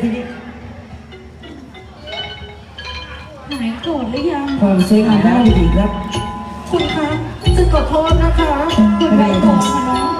เลยทีนี้หายโกรธหรือยัง ความสวยงามได้ดีครับ คุณคะจะขอโทษนะคะ คุณใบทองอะเนาะ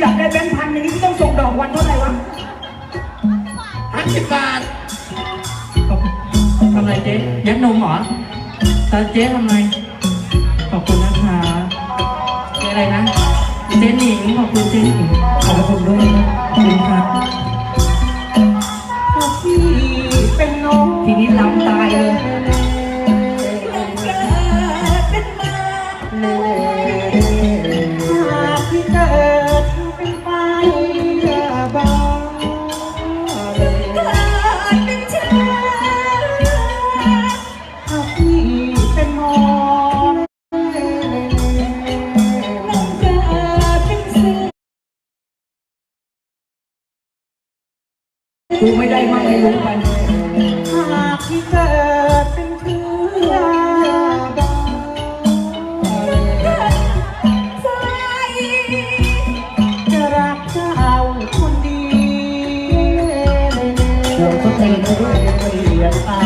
อยากได้แบงค์พันอย่างนี้กูต้องส่งดอกวันเท่าไหร่วะห้าสิบบาททำอะไรเจ๊ยัดนมเหรอตอนเจ๊ทำอะไรขอบคุณนะคะเจ๊อะไรนะ เจ๊หนิงขอบคุณเจ๊หนิง กูไม่ได้มั่งไม่รู้กันหากที่เกิดเป็นเพื่อบ้าใจจะรักเจ้าคนดี เราก็ตีไปด้วย